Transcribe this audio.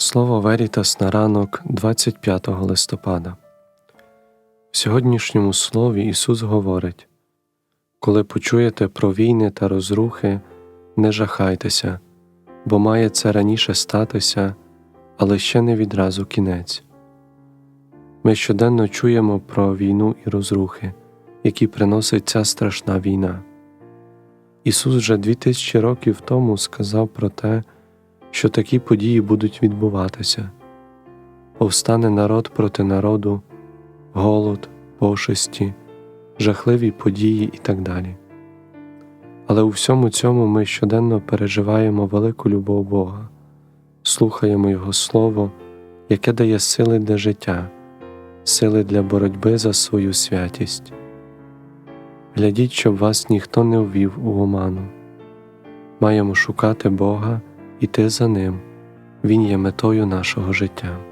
Слово Верітас на ранок 25 листопада. В сьогоднішньому слові Ісус говорить: Коли почуєте про війни та розрухи, не жахайтеся, бо має це раніше статися, але ще не відразу кінець. Ми щоденно чуємо про війну і розрухи, які приносить ця страшна війна. Ісус вже дві тисячі років тому сказав про те, що такі події будуть відбуватися повстане народ проти народу, голод, пошесті, жахливі події і так далі. Але у всьому цьому ми щоденно переживаємо велику любов Бога, слухаємо Його Слово, яке дає сили для життя, сили для боротьби за свою святість. Глядіть, щоб вас ніхто не ввів у оману. Маємо шукати Бога іти за ним, Він є метою нашого життя.